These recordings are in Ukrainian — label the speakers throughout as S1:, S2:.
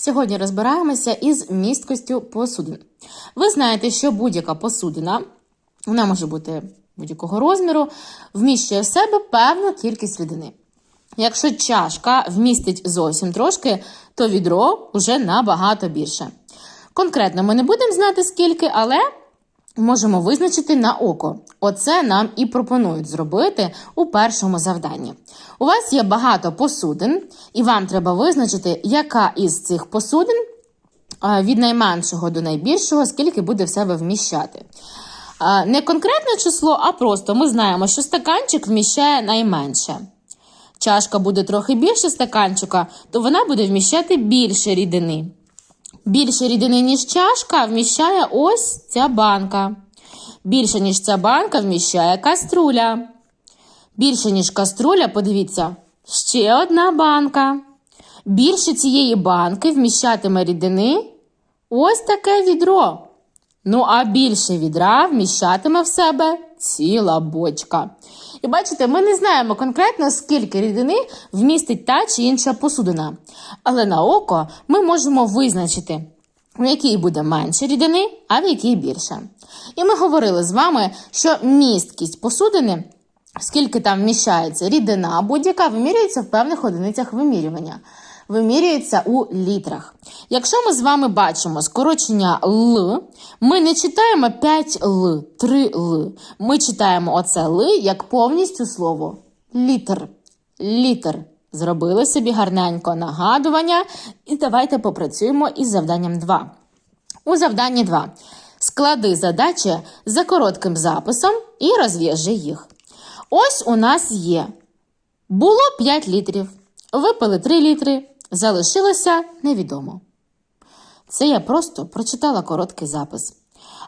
S1: Сьогодні розбираємося із місткостю посудин. Ви знаєте, що будь-яка посудина, вона може бути будь-якого розміру, вміщує в себе певну кількість рідини. Якщо чашка вмістить зовсім трошки, то відро вже набагато більше. Конкретно ми не будемо знати скільки, але можемо визначити на око. Оце нам і пропонують зробити у першому завданні. У вас є багато посудин, і вам треба визначити, яка із цих посудин від найменшого до найбільшого, скільки буде в себе вміщати. Не конкретне число, а просто ми знаємо, що стаканчик вміщає найменше. Чашка буде трохи більше стаканчика, то вона буде вміщати більше рідини. Більше рідини, ніж чашка, вміщає ось ця банка. Більше, ніж ця банка, вміщає каструля. Більше, ніж каструля, подивіться, ще одна банка. Більше цієї банки вміщатиме рідини ось таке відро. Ну, а більше відра вміщатиме в себе ціла бочка. І бачите, ми не знаємо конкретно, скільки рідини вмістить та чи інша посудина. Але на око ми можемо визначити, в якій буде менше рідини, а в якій більше. І ми говорили з вами, що місткість посудини, скільки там вміщається рідина, будь-яка вимірюється в певних одиницях вимірювання. Вимірюється у літрах. Якщо ми з вами бачимо скорочення Л, ми не читаємо 5 Л, 3 Л. Ми читаємо оце Л як повністю слово літр. Літр. Зробили собі гарненько нагадування. І давайте попрацюємо із завданням 2. У завданні 2. Склади задачі за коротким записом і розв'яжи їх. Ось у нас є. Було 5 літрів. Випили 3 літри. Залишилося невідомо. Це я просто прочитала короткий запис.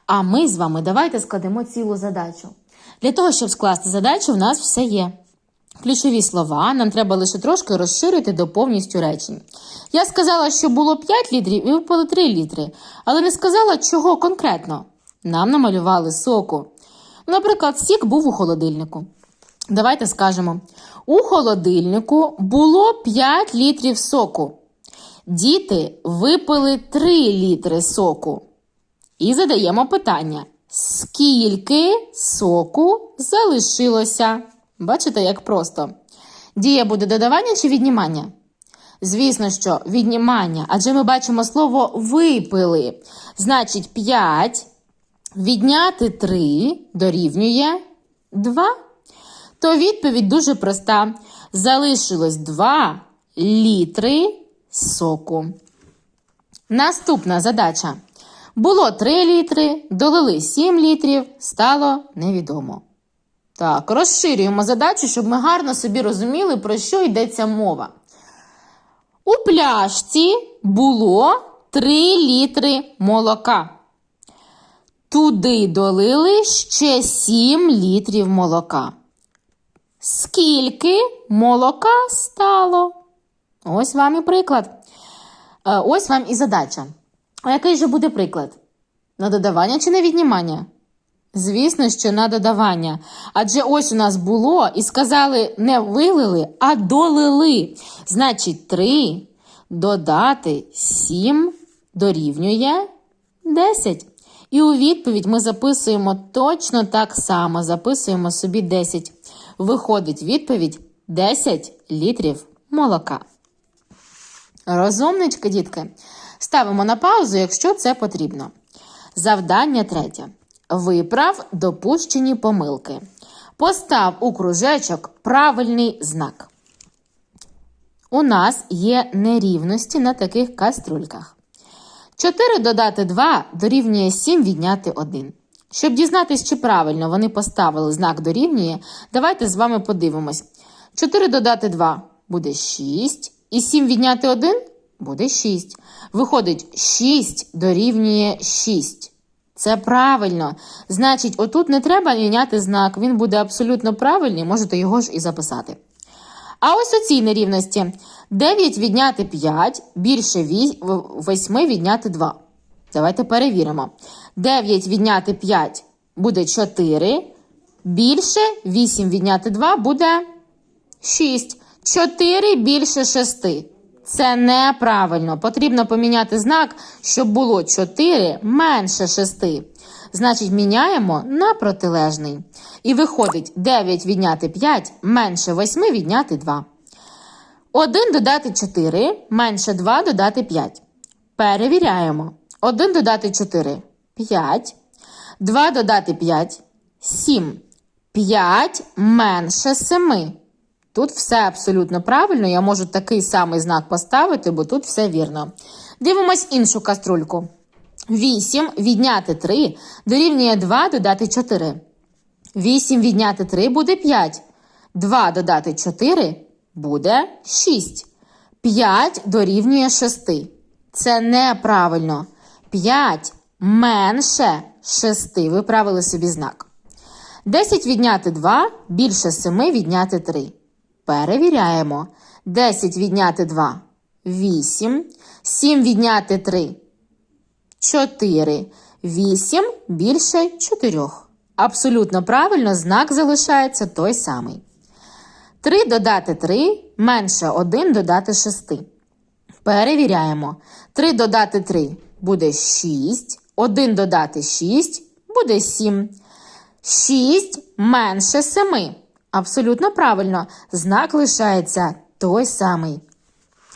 S1: А ми з вами давайте складемо цілу задачу. Для того, щоб скласти задачу, в нас все є. Ключові слова нам треба лише трошки розширити до повністю речень. Я сказала, що було 5 літрів і випало 3 літри, але не сказала, чого конкретно. Нам намалювали соку. Наприклад, сік був у холодильнику. Давайте скажемо: у холодильнику було 5 літрів соку. Діти випили 3 літри соку. І задаємо питання: скільки соку залишилося? Бачите, як просто. Дія буде додавання чи віднімання? Звісно, що віднімання, адже ми бачимо слово випили. Значить, 5 відняти 3 дорівнює 2. То відповідь дуже проста. Залишилось 2 літри соку. Наступна задача. Було 3 літри, долили 7 літрів, стало невідомо. Так, розширюємо задачу, щоб ми гарно собі розуміли, про що йдеться мова. У пляшці було 3 літри молока. Туди долили ще 7 літрів молока. Скільки молока стало? Ось вам і приклад. Е, Ось вам і задача. А який же буде приклад? На додавання чи на віднімання? Звісно, що на додавання. Адже ось у нас було і сказали не вилили, а долили. Значить, 3 додати 7 дорівнює 10. І у відповідь ми записуємо точно так само. Записуємо собі 10. Виходить відповідь 10 літрів молока. Розумнички, дітки. Ставимо на паузу, якщо це потрібно. Завдання третє. Виправ допущені помилки. Постав у кружечок правильний знак. У нас є нерівності на таких каструльках. 4 додати 2 дорівнює 7 відняти 1. Щоб дізнатися, чи правильно вони поставили знак дорівнює, давайте з вами подивимось. 4 додати 2 буде 6, і 7 відняти 1 буде 6. Виходить, 6 дорівнює 6. Це правильно. Значить, отут не треба міняти знак, він буде абсолютно правильний, можете його ж і записати. А ось у цій нерівності 9 відняти 5 більше 8 відняти 2. Давайте перевіримо. 9 відняти 5 буде 4. Більше 8 відняти 2 буде 6. 4 більше 6. Це неправильно. Потрібно поміняти знак, щоб було 4 менше 6. Значить, міняємо на протилежний. І виходить 9 відняти 5 менше 8 відняти 2. 1 додати 4 менше 2 додати 5. Перевіряємо. 1 додати 4 5. 2 додати 5 7. 5 менше 7. Тут все абсолютно правильно. Я можу такий самий знак поставити, бо тут все вірно. Дивимось іншу каструльку. 8 відняти 3 дорівнює 2 додати 4. 8 відняти 3 буде 5. 2 додати 4 буде 6. 5 дорівнює 6. Це неправильно. 5 менше 6. Ви правили собі знак. 10 відняти 2 більше 7 відняти 3. Перевіряємо. 10 відняти 2 8. 7 відняти 3 4. 8 більше 4. Абсолютно правильно, знак залишається той самий. 3 додати 3 менше 1 додати 6. Перевіряємо. 3 додати 3 буде 6. 1 додати 6 буде 7. 6 менше 7. Абсолютно правильно. Знак лишається той самий.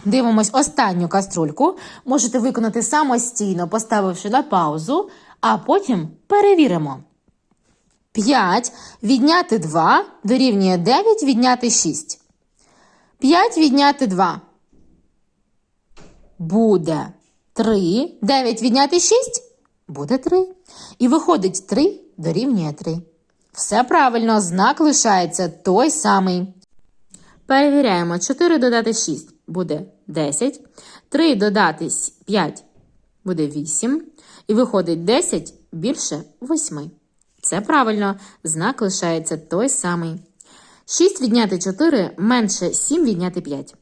S1: Дивимось останню каструльку. Можете виконати самостійно, поставивши на паузу, а потім перевіримо. 5 відняти 2 дорівнює 9 відняти 6. 5 відняти 2 буде 3. 9 відняти 6 буде 3. І виходить 3 дорівнює 3. Все правильно, знак лишається той самий. Перевіряємо. 4 додати 6 буде 10. 3 додати 5 буде 8. І виходить 10 більше 8. Це правильно, знак лишається той самий. 6 відняти 4 менше 7 відняти 5.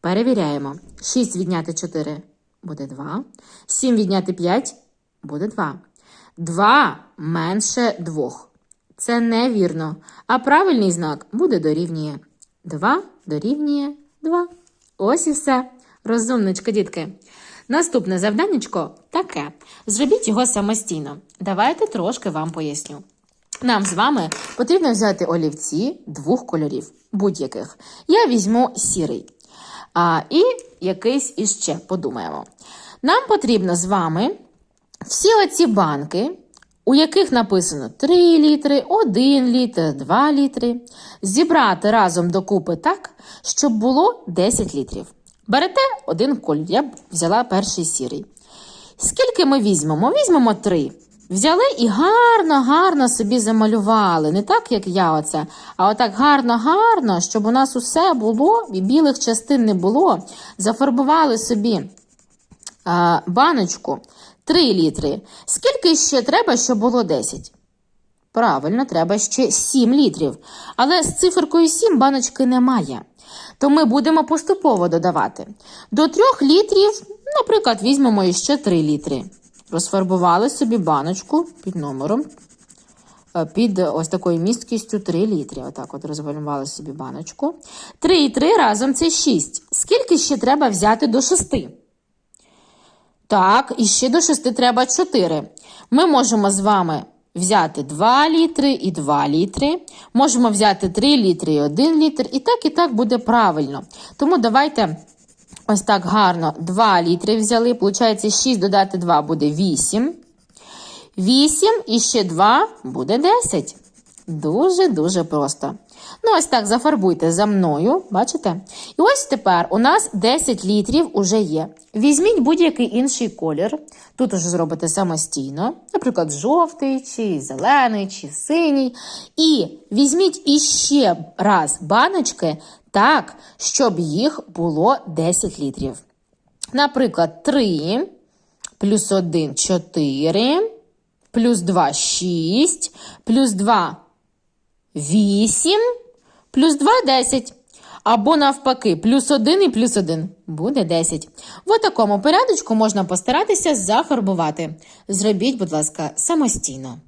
S1: Перевіряємо. 6 відняти 4 буде 2. 7 відняти 5 буде 2. 2 менше 2. Це невірно. А правильний знак буде дорівнює. 2 дорівнює 2. Ось і все. Розумничко, дітки. Наступне завданнячко таке. Зробіть його самостійно. Давайте трошки вам поясню. Нам з вами потрібно взяти олівці двох кольорів, будь-яких. Я візьму сірий. А, І якийсь іще подумаємо. Нам потрібно з вами всі оці банки, у яких написано 3 літри, 1 літр, 2 літри, зібрати разом докупи так, щоб було 10 літрів. Берете один колір, я взяла перший сірий. Скільки ми візьмемо? Візьмемо 3. Взяли і гарно-гарно собі замалювали. Не так, як я оце, а отак гарно-гарно, щоб у нас усе було, і білих частин не було. Зафарбували собі а, баночку 3 літри. Скільки ще треба, щоб було 10? Правильно, треба ще 7 літрів. Але з циферкою 7 баночки немає. То ми будемо поступово додавати. До 3 літрів, наприклад, візьмемо іще 3 літри. Розфарбували собі баночку під номером, е, під ось такою місткістю 3 літри. Отак от розфарбували собі баночку. 3 і 3 разом це 6. Скільки ще треба взяти до 6? Так, і ще до 6 треба 4. Ми можемо з вами взяти 2 літри і 2 літри. Можемо взяти 3 літри і 1 літр. І так, і так буде правильно. Тому давайте ось так гарно 2 літри взяли. Получається, 6 додати 2 буде 8. 8 і ще 2 буде 10. Дуже-дуже просто. Ну, ось так зафарбуйте за мною, бачите? І ось тепер у нас 10 літрів уже є. Візьміть будь-який інший колір. Тут уже зробите самостійно, наприклад, жовтий, чи зелений, чи синій. І візьміть іще раз баночки так, щоб їх було 10 літрів. Наприклад, 3 плюс 1 4, плюс 2 6, плюс 2 8, плюс 2 10. Або навпаки, плюс 1 і плюс 1 буде 10. В такому порядочку можна постаратися зафарбувати. Зробіть, будь ласка, самостійно.